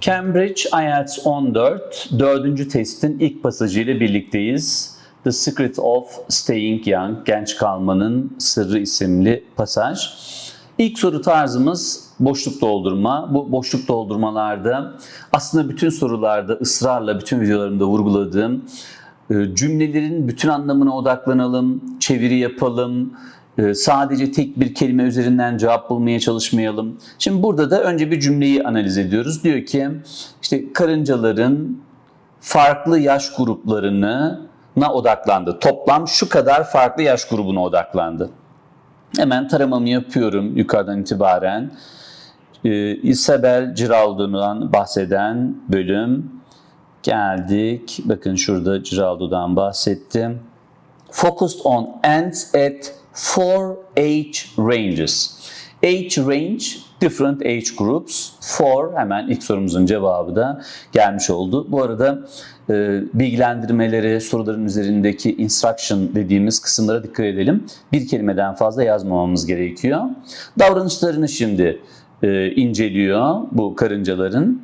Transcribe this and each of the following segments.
Cambridge IELTS 14 dördüncü testin ilk pasajı ile birlikteyiz. The Secret of Staying Young, Genç Kalmanın Sırrı isimli pasaj. İlk soru tarzımız boşluk doldurma. Bu boşluk doldurmalarda aslında bütün sorularda ısrarla bütün videolarımda vurguladığım e, cümlelerin bütün anlamına odaklanalım, çeviri yapalım, sadece tek bir kelime üzerinden cevap bulmaya çalışmayalım. Şimdi burada da önce bir cümleyi analiz ediyoruz. Diyor ki işte karıncaların farklı yaş gruplarına odaklandı. Toplam şu kadar farklı yaş grubuna odaklandı. Hemen taramamı yapıyorum yukarıdan itibaren. Ee, Isabel Giraldo'dan bahseden bölüm geldik. Bakın şurada Giraldo'dan bahsettim. Focused on ants at four age ranges. Age range, different age groups. For hemen ilk sorumuzun cevabı da gelmiş oldu. Bu arada e, bilgilendirmeleri, soruların üzerindeki instruction dediğimiz kısımlara dikkat edelim. Bir kelimeden fazla yazmamamız gerekiyor. Davranışlarını şimdi e, inceliyor bu karıncaların.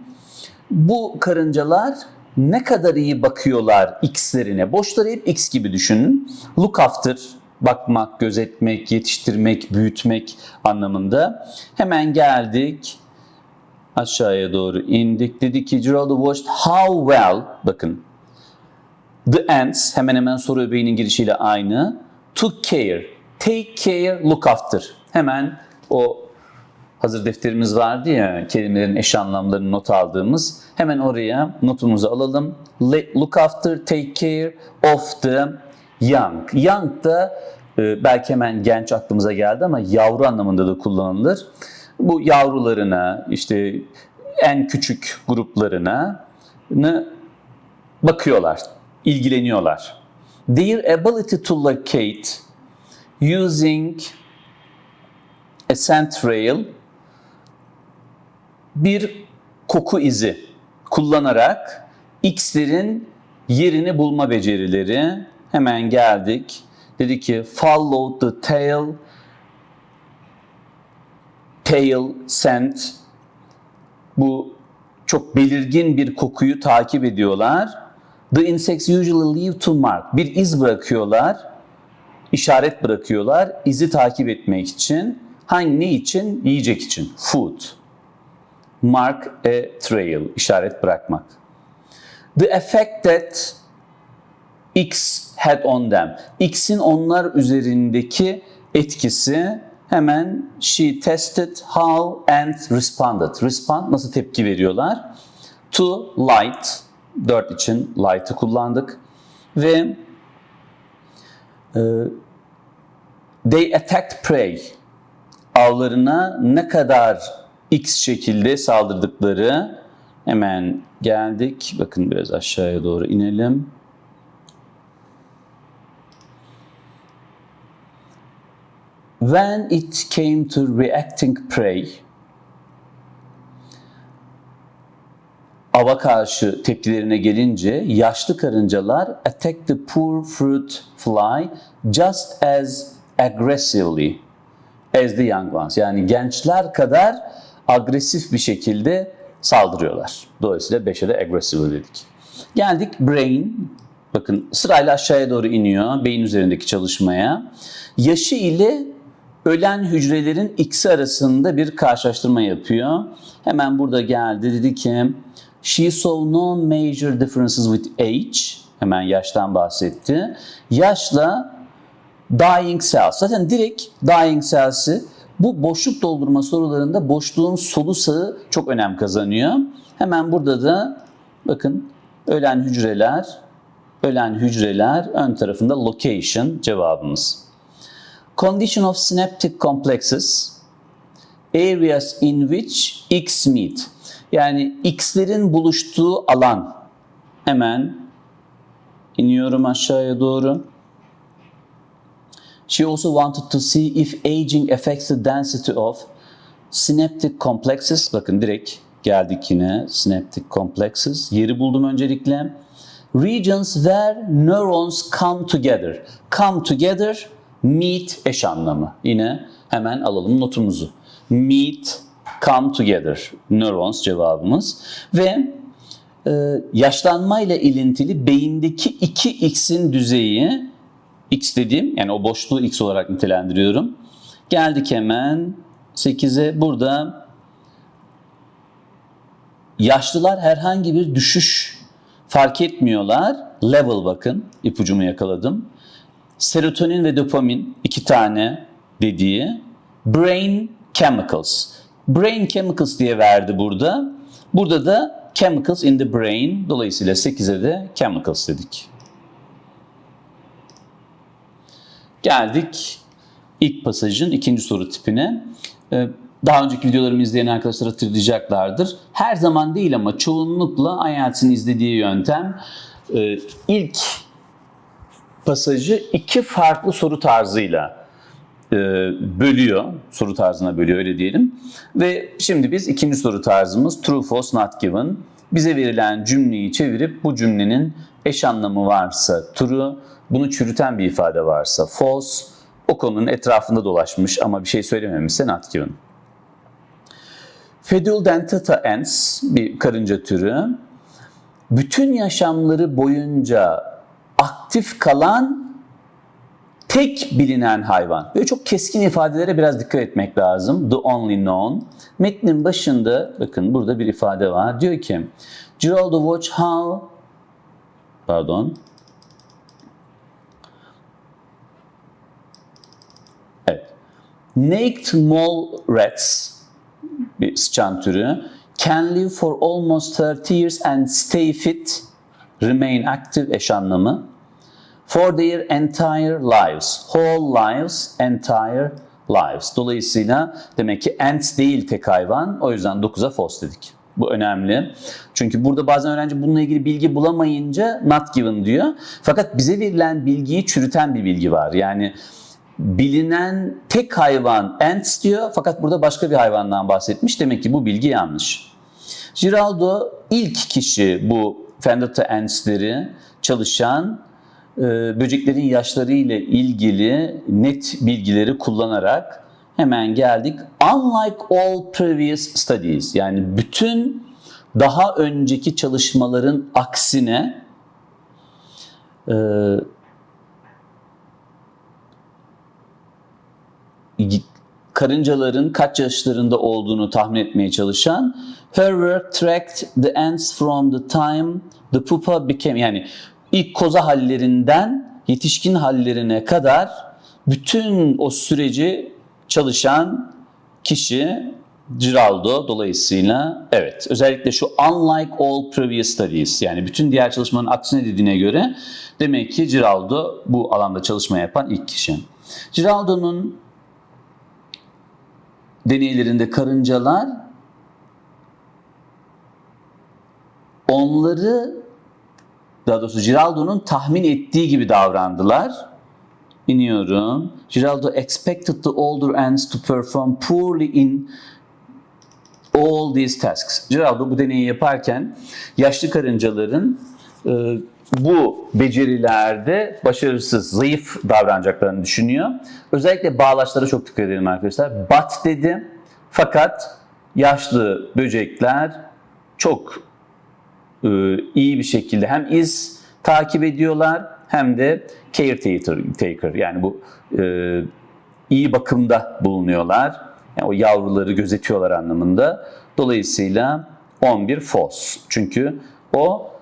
Bu karıncalar ne kadar iyi bakıyorlar x'lerine. Boşları hep x gibi düşünün. Look after, bakmak, gözetmek, yetiştirmek, büyütmek anlamında. Hemen geldik. Aşağıya doğru indik. Dedi ki Geraldo watched how well, bakın. The ants, hemen hemen soru öbeğinin girişiyle aynı. Took care, take care, look after. Hemen o hazır defterimiz vardı ya kelimelerin eş anlamlarını not aldığımız. Hemen oraya notumuzu alalım. Look after, take care of the young. Young da e, belki hemen genç aklımıza geldi ama yavru anlamında da kullanılır. Bu yavrularına işte en küçük gruplarına bakıyorlar, ilgileniyorlar. Their ability to locate using a scent trail bir koku izi kullanarak X'lerin yerini bulma becerileri hemen geldik. Dedi ki follow the tail tail scent bu çok belirgin bir kokuyu takip ediyorlar. The insects usually leave to mark. Bir iz bırakıyorlar. işaret bırakıyorlar. izi takip etmek için. Hangi ne için? Yiyecek için. Food. Mark a trail. işaret bırakmak. The effect that X had on them. X'in onlar üzerindeki etkisi hemen she tested how and responded. Respond nasıl tepki veriyorlar? To light, 4 için light'ı kullandık. Ve e, they attacked prey. Avlarına ne kadar X şekilde saldırdıkları hemen geldik. Bakın biraz aşağıya doğru inelim. When it came to reacting prey, ava karşı tepkilerine gelince yaşlı karıncalar attack the poor fruit fly just as aggressively as the young ones. Yani gençler kadar agresif bir şekilde saldırıyorlar. Dolayısıyla 5'e de aggressive dedik. Geldik brain. Bakın sırayla aşağıya doğru iniyor beyin üzerindeki çalışmaya. Yaşı ile ölen hücrelerin x'i arasında bir karşılaştırma yapıyor. Hemen burada geldi dedi ki She saw no major differences with age. Hemen yaştan bahsetti. Yaşla dying cells. Zaten direkt dying cells'i bu boşluk doldurma sorularında boşluğun solu sağı çok önem kazanıyor. Hemen burada da bakın ölen hücreler, ölen hücreler ön tarafında location cevabımız. Condition of synaptic complexes areas in which X meet. Yani X'lerin buluştuğu alan. Hemen iniyorum aşağıya doğru. She also wanted to see if aging affects the density of synaptic complexes. Bakın direkt geldik yine synaptic complexes. Yeri buldum öncelikle. Regions where neurons come together. Come together Meet eş anlamı. Yine hemen alalım notumuzu. Meet, come together. Neurons cevabımız. Ve e, yaşlanmayla ilintili beyindeki 2x'in düzeyi x dediğim yani o boşluğu x olarak nitelendiriyorum. Geldik hemen 8'e. Burada yaşlılar herhangi bir düşüş fark etmiyorlar. Level bakın ipucumu yakaladım. Serotonin ve dopamin iki tane dediği brain chemicals. Brain chemicals diye verdi burada. Burada da chemicals in the brain. Dolayısıyla 8'e de chemicals dedik. Geldik ilk pasajın ikinci soru tipine. Ee, Daha önceki videolarımı izleyen arkadaşlar hatırlayacaklardır. Her zaman değil ama çoğunlukla IELTS'in izlediği yöntem e, ilk pasajı iki farklı soru tarzıyla e, bölüyor. Soru tarzına bölüyor öyle diyelim. Ve şimdi biz ikinci soru tarzımız true, false, not given. Bize verilen cümleyi çevirip bu cümlenin eş anlamı varsa true, bunu çürüten bir ifade varsa false, o konunun etrafında dolaşmış ama bir şey söylememişse not given. Fedul dentata ants bir karınca türü. Bütün yaşamları boyunca aktif kalan tek bilinen hayvan. Böyle çok keskin ifadelere biraz dikkat etmek lazım. The only known. Metnin başında bakın burada bir ifade var. Diyor ki Geraldo watch how pardon Evet. Naked mole rats bir sıçan türü can live for almost 30 years and stay fit remain active eş anlamı for their entire lives. Whole lives, entire lives. Dolayısıyla demek ki ants değil tek hayvan. O yüzden 9'a false dedik. Bu önemli. Çünkü burada bazen öğrenci bununla ilgili bilgi bulamayınca not given diyor. Fakat bize verilen bilgiyi çürüten bir bilgi var. Yani bilinen tek hayvan ants diyor fakat burada başka bir hayvandan bahsetmiş. Demek ki bu bilgi yanlış. Giraldo ilk kişi bu Fendata ants'leri çalışan e, böceklerin yaşları ile ilgili net bilgileri kullanarak hemen geldik. Unlike all previous studies yani bütün daha önceki çalışmaların aksine e, karıncaların kaç yaşlarında olduğunu tahmin etmeye çalışan her work tracked the ants from the time the pupa became yani ilk koza hallerinden yetişkin hallerine kadar bütün o süreci çalışan kişi Giraldo dolayısıyla evet özellikle şu unlike all previous studies yani bütün diğer çalışmanın aksine dediğine göre demek ki Giraldo bu alanda çalışma yapan ilk kişi. Giraldo'nun deneylerinde karıncalar onları daha doğrusu Giraldo'nun tahmin ettiği gibi davrandılar. İniyorum. Giraldo expected the older ants to perform poorly in all these tasks. Giraldo bu deneyi yaparken yaşlı karıncaların e, bu becerilerde başarısız, zayıf davranacaklarını düşünüyor. Özellikle bağlaçlara çok dikkat edelim arkadaşlar. But dedi fakat yaşlı böcekler çok e, iyi bir şekilde hem iz takip ediyorlar hem de caretaker yani bu e, iyi bakımda bulunuyorlar. Yani o yavruları gözetiyorlar anlamında. Dolayısıyla 11 false. Çünkü o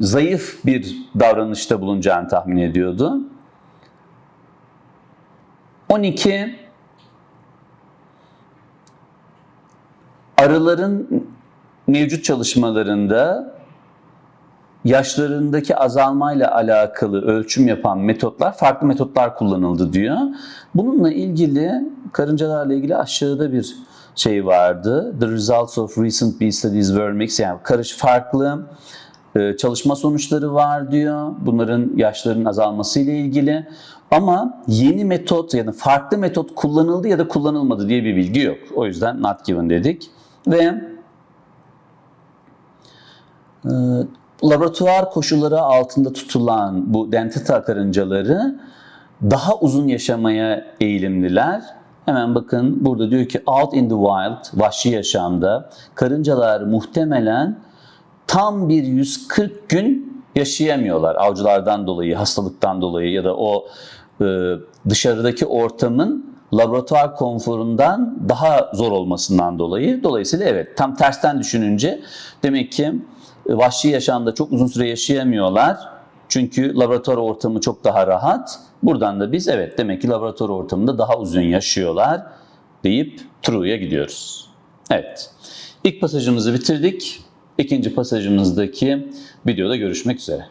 zayıf bir davranışta bulunacağını tahmin ediyordu. 12 arıların mevcut çalışmalarında yaşlarındaki azalmayla alakalı ölçüm yapan metotlar, farklı metotlar kullanıldı diyor. Bununla ilgili karıncalarla ilgili aşağıda bir şey vardı. The results of recent bee studies were mixed. Yani karış farklı çalışma sonuçları var diyor. Bunların yaşların azalması ile ilgili. Ama yeni metot ya da farklı metot kullanıldı ya da kullanılmadı diye bir bilgi yok. O yüzden not given dedik. Ve e, laboratuvar koşulları altında tutulan bu dentata karıncaları daha uzun yaşamaya eğilimliler. Hemen bakın burada diyor ki out in the wild, vahşi yaşamda karıncalar muhtemelen tam bir 140 gün yaşayamıyorlar avcılardan dolayı, hastalıktan dolayı ya da o e, dışarıdaki ortamın laboratuvar konforundan daha zor olmasından dolayı. Dolayısıyla evet tam tersten düşününce demek ki e, vahşi yaşamda çok uzun süre yaşayamıyorlar. Çünkü laboratuvar ortamı çok daha rahat. Buradan da biz evet demek ki laboratuvar ortamında daha uzun yaşıyorlar deyip true'ya gidiyoruz. Evet. İlk pasajımızı bitirdik. İkinci pasajımızdaki videoda görüşmek üzere.